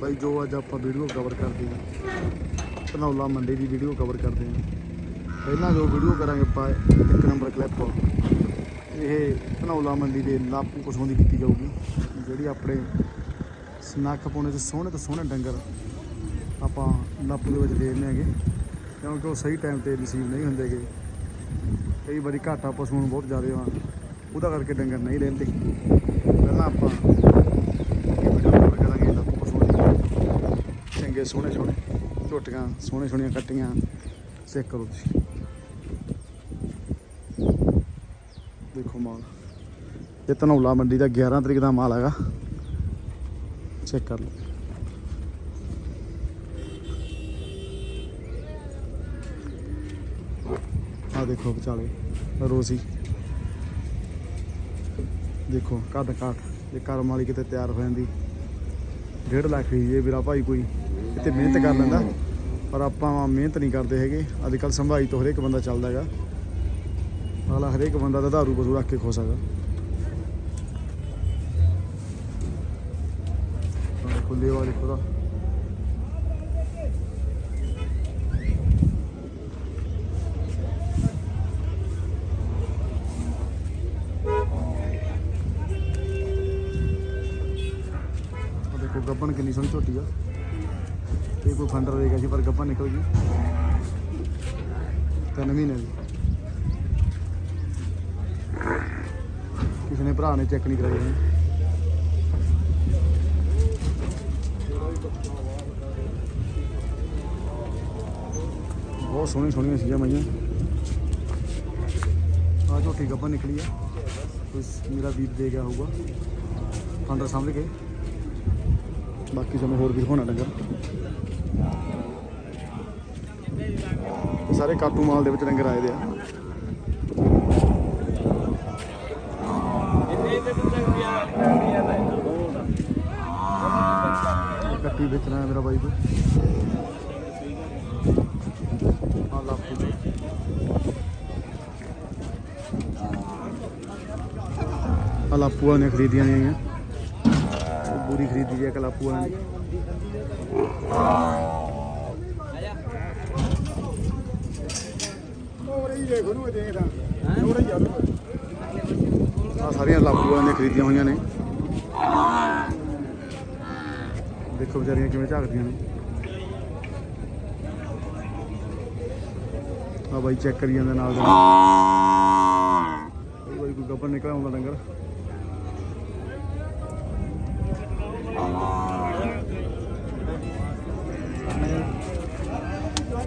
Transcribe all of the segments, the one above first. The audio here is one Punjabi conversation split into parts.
ਬਾਈ, ਜੋ ਅੱਜ ਆਪਾਂ ਵੀਡੀਓ ਕਵਰ ਕਰਦੇ ਹਾਂ, ਧਨੌਲਾ ਮੰਡੀ ਦੀ ਵੀਡੀਓ ਕਵਰ ਕਰਦੇ ਹਾਂ। ਪਹਿਲਾਂ ਜੋ ਵੀਡੀਓ ਕਰਾਂਗੇ ਆਪਾਂ, ਇੱਕ ਨੰਬਰ ਕਲਿੱਪ ਇਹ ਧਨੌਲਾ ਮੰਡੀ ਦੇ ਲਾਪੂ ਪਸ਼ੂਆਂ ਦੀ ਕੀਤੀ ਜਾਊਗੀ। ਜਿਹੜੀ ਆਪਣੇ ਸਨੱਖ ਪਾਉਣੇ ਤੇ ਸੋਹਣੇ ਤੋਂ ਸੋਹਣੇ ਡੰਗਰ ਆਪਾਂ ਲਾਪੂ ਦੇ ਵਿੱਚ ਦੇ ਦਿੰਦੇ ਹੈਗੇ। ਕਿਉਂਕਿ ਉਹ ਸਹੀ ਟਾਈਮ ਤੇ ਰਿਸੀਵ ਨਹੀਂ ਹੁੰਦੇਗੇ ਕਈ ਵਾਰੀ ਘਾਟਾ ਪਸ਼ੂ ਨੂੰ ਬਹੁਤ ਜ਼ਿਆਦਾ ਆ। ਉਹਦਾ ਕਰਕੇ ਡੰਗਰ ਨਹੀਂ ਰਹਿੰਦੇ। ਪਹਿਲਾਂ ਆਪਾਂ ਇਹ ਵੀਡੀਓ ਕਵਰ ਕਰਾਂਗੇ ਲਾਪੂ ਪਸ਼ੂਆਂ ਦੀ ਸੋਹਣੇ ਸੋਹਣੇ, ਝੋਟੀਆਂ ਸੋਹਣੇ ਸੋਹਣੀਆਂ ਕੱਟੀਆਂ ਚੈੱਕ ਕਰੋ ਤੁਸੀਂ। ਦੇਖੋ ਮਾਲ। ਇਹ ਧਨੌਲਾ ਮੰਡੀ ਦਾ 11 ਤਰੀਕ ਦਾ ਮਾਲ ਹੈਗਾ। ਚੈੱਕ ਕਰ ਲਓ। ਆ ਦੇਖੋ ਵਿਚਾਲੇ ਰੋਸੀ ਦੇਖੋ ਕੱਦ ਕਾਠ ਜੇ ਕਰਮ ਵਾਲੀ ਕਿਤੇ ਤਿਆਰ ਹੋ ਜਾਂਦੀ। 1.5 ਲੱਖ ਹੀ ਇਹ ਵੀਰਾ ਭਾਈ ਕੋਈ। ਕਿਤੇ ਮਿਹਨਤ ਕਰ ਲੈਂਦਾ, ਪਰ ਆਪਾਂ ਮਿਹਨਤ ਨਹੀਂ ਕਰਦੇ ਹੈਗੇ। ਅੱਜ ਕੱਲ ਸੰਭਾਈ ਤੋਂ ਹਰੇਕ ਬੰਦਾ ਚੱਲਦਾ ਹੈਗਾ। ਅਗਲਾ ਹਰੇਕ ਬੰਦਾ ਤਾਂ ਧਾਰੂ ਪਸ਼ੂ ਰੱਖ ਕੇ ਖੋ ਸਕਦਾ ਆਹ ਦੇਖੋ ਲੇਵਾ ਗੱਬਣ ਕਿੰਨੀ ਸੋਹਣੀ ਝੋਟੀ ਆ। ਇਹ ਕੋਈ ਫੰਡਰ ਦੇ ਗਿਆ ਸੀ ਪਰ ਗੱਬਣ ਨਿਕਲ ਗਈ ਤਿੰਨ ਮਹੀਨੇ ਦੀ ਕਿਸੇ ਨੇ ਭਰਾ ਨੇ ਚੈੱਕ ਨਹੀਂ ਕਰਾਈ ਇਹਨੂੰ। ਬਹੁਤ ਸੋਹਣੀ ਸੋਹਣੀਆਂ ਸੀਗੀਆਂ ਮਈਆਂ ਆ ਝੋਟੀ ਗੱਬਣ ਨਿਕਲੀ ਆ ਕੋਈ ਮੇਰਾ ਵੀਰ ਦੇ ਗਿਆ ਹੋਊਗਾ ਫੰਡਰ ਸਾਹਮਣੇ ਕੇ ਬਾਕੀ ਤੁਹਾਨੂੰ ਹੋਰ ਵੀ ਦਿਖਾਉਣਾ ਡੰਗਰ ਇਹ ਸਾਰੇ ਕਾਟੂ ਮਾਲ ਦੇ ਵਿੱਚ ਡੰਗਰ ਆਏ ਦੇ ਆ। ਕੱਟੀ ਵੇਚਣਾ ਮੇਰਾ ਬਾਈ ਕੋਈ ਆ ਲਾਪੂ ਆ ਲਾਪੂਆਂ ਨੇ ਖਰੀਦੀਆਂ ਨੇ ਆਈਆਂ ਪੂਰੀ ਖਰੀਦੀ ਹੈ ਕਲਾਪੂਆਂ ਨੇ ਆ ਸਾਰੀਆਂ ਲਾਪੂਆਂ ਨੇ ਖਰੀਦੀਆਂ ਹੋਈਆਂ ਨੇ। ਦੇਖੋ ਵਿਚਾਰੀਆਂ ਕਿਵੇਂ ਝਾਕਦੀਆਂ ਨੇ। ਆ ਬਾਈ ਚੈੱਕ ਕਰੀ ਜਾਂਦੇ ਨਾਲ ਦੇ ਨਾਲ। ਕੋਈ ਕੋਈ ਗੱਬਰ ਨਿਕਲ ਆਉਂਦਾ ਡੰਗਰ।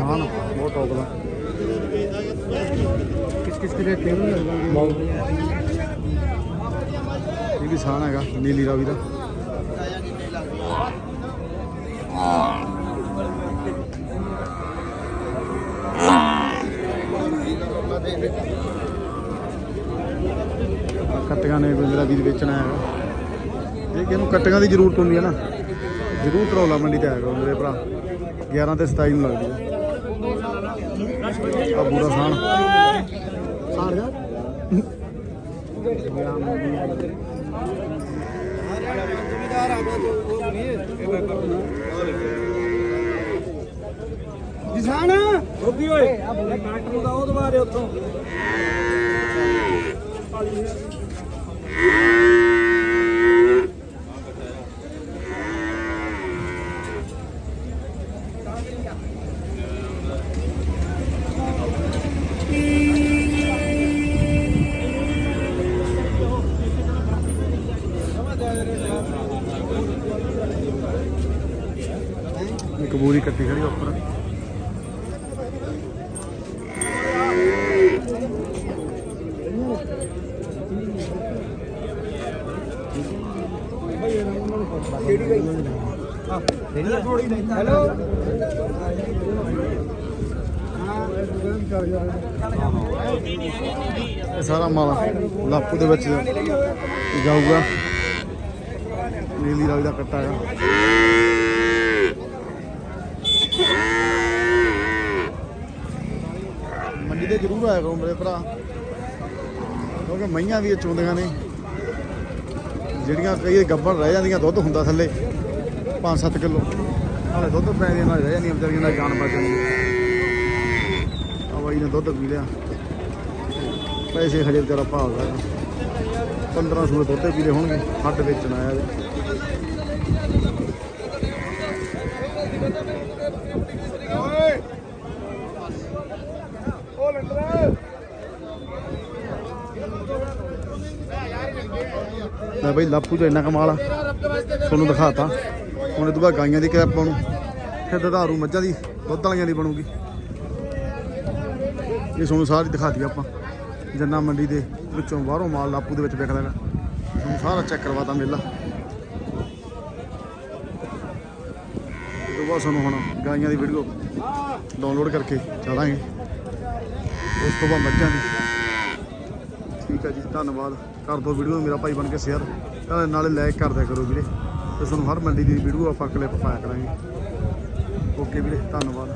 ਹਾਂ ਨਾ ਬਹੁਤ ਦਾ। ਕਿਸ ਕਿਸ ਦੇ ਰੇਟ ਇਹ ਵੀ ਸਾਨ ਹੈਗਾ ਨੀਲੀ ਰਾਵੀ ਦਾ। ਆਹ ਕੱਟੀਆਂ ਨੇ ਕੋਈ ਮੇਰਾ ਵੀਰ ਵੇਚਣਾ ਹੈਗਾ। ਜੇ ਕਿ ਇਹਨੂੰ ਕੱਟੀਆਂ ਦੀ ਜ਼ਰੂਰਤ ਹੁੰਦੀ ਹੈ ਨਾ? ਜ਼ਰੂਰ ਕਰੌਲਾ ਮੰਡੀ ਤੇ ਆਏਗਾ ਮੇਰੇ ਭਰਾ। 11 ਤੇ 27 ਨੂੰ ਲੱਗਦੀ ਹੈ। ਆ ਬੂਰਾ ਸਾਨ ਸਾੜ ਜਾ। ਕਿਸਾਨ ਰੋਕੀ ਓਏ। ਡਾਕਟਰ ਨੂੰ ਦਾ ਉਹ ਦਵਾਰੇ ਉੱਥੋਂ। ਇੱਕ ਬੂਰੀ ਕੱਟੀ ਖੜੀ ਉੱਪਰ। ਹੈਲੋ। ਇਹ ਸਾਰਾ ਮਾਲ ਲਾਪੂ ਦੇ ਵਿੱਚ ਜਾਊਗਾ। ਨੀਲੀ ਰਾਵੀ ਦਾ ਕੱਟਾ ਹੈਗਾ। ਮੰਡੀ ਤੇ ਜ਼ਰੂਰ ਆਇਆ ਕਰੋ ਮੇਰੇ ਭਰਾ। ਕਿਉਂਕਿ ਮਈਆਂ ਵੀ ਚੋਂਦੀਆਂ ਨੇ। ਜਿਹੜੀਆਂ ਕਈ ਗੱਬਣ ਰਹਿ ਜਾਂਦੀਆਂ ਦੁੱਧ ਹੁੰਦਾ ਥੱਲੇ। 5-7 ਕਿਲੋ। ਨਾਲੇ ਦੁੱਧ ਪੈ ਦੇ ਨਾਲ ਰਹਿ ਜਾਂਦੀਆਂ ਵਿਚਾਰੀਆਂ ਨਾਲ ਜਾਨ ਬਚ ਜਾਂਦੀ ਆ ਬਾਈ ਨੇ ਦੁੱਧ ਪੀ ਲਿਆ। ਪੈਸੇ ਹਜੇ ਵਿਚਾਰਾ ਭਾਲਦਾ ਹੈ 15 ਸੂਏ ਦੁੱਧ ਪੀਲੇ ਹੋਣਗੇ ਹੱਡ ਵੇਚਣ ਆਇਆ ਜੀ ਮੈਂ ਬਈ ਲਾਪੂ ਚ ਇੰਨਾ ਕਮਾਲ ਆ। ਤੁਹਾਨੂੰ ਦਿਖਾਤਾ। ਹੁਣ ਇਹ ਤੋਂ ਬਾਅਦ ਗਾਈਆਂ ਦੀ ਕੈਪ ਬਣੂ। ਫਿਰ ਦੁਧਾਰੂ ਮੱਝਾਂ ਦੀ, ਦੁੱਧ ਵਾਲੀਆਂ ਦੀ ਬਣੂਗੀ। ਇਹ ਤੁਹਾਨੂੰ ਸਾਰੀ ਦਿਖਾਤੀ ਆਪਾਂ। ਜੰਨਾ ਮੰਡੀ ਦੇ ਵਿੱਚੋਂ ਬਾਹਰੋਂ ਮਾਲ ਲਾਪੂ ਦੇ ਵਿੱਚ ਵਿਕਦਾ ਹੈਗਾ। ਤੁਹਾਨੂੰ ਸਾਰਾ ਚੈੱਕ ਕਰਵਾਤਾ ਮੇਲਾ। ਤੋਂ ਬਾਅਦ ਤੁਹਾਨੂੰ ਹੁਣ ਗਾਈਆਂ ਦੀ ਵੀਡੀਓ ਡਾਊਨਲੋਡ ਕਰਕੇ ਚਲਾਂਗੇ ਉਸ ਤੋਂ ਬਾਅਦ ਮੱਝਾਂ ਦੀ। ਠੀਕ ਹੈ ਜੀ, ਧੰਨਵਾਦ। ਕਰ ਦਿਓ ਵੀਡੀਓ ਨੂੰ ਮੇਰਾ ਭਾਈ ਬਣ ਕੇ ਸ਼ੇਅਰ ਨਾਲੇ ਨਾਲੇ ਲਾਈਕ ਕਰ ਦਿਆ ਕਰੋ ਵੀਰੇ। ਤੇ ਤੁਹਾਨੂੰ ਹਰ ਮੰਡੀ ਦੀ ਵੀਡੀਓ ਆਪਾਂ ਕਲਿੱਪ ਪਾਇਆ ਕਰਾਂਗੇ। ਓਕੇ ਵੀਰੇ ਧੰਨਵਾਦ।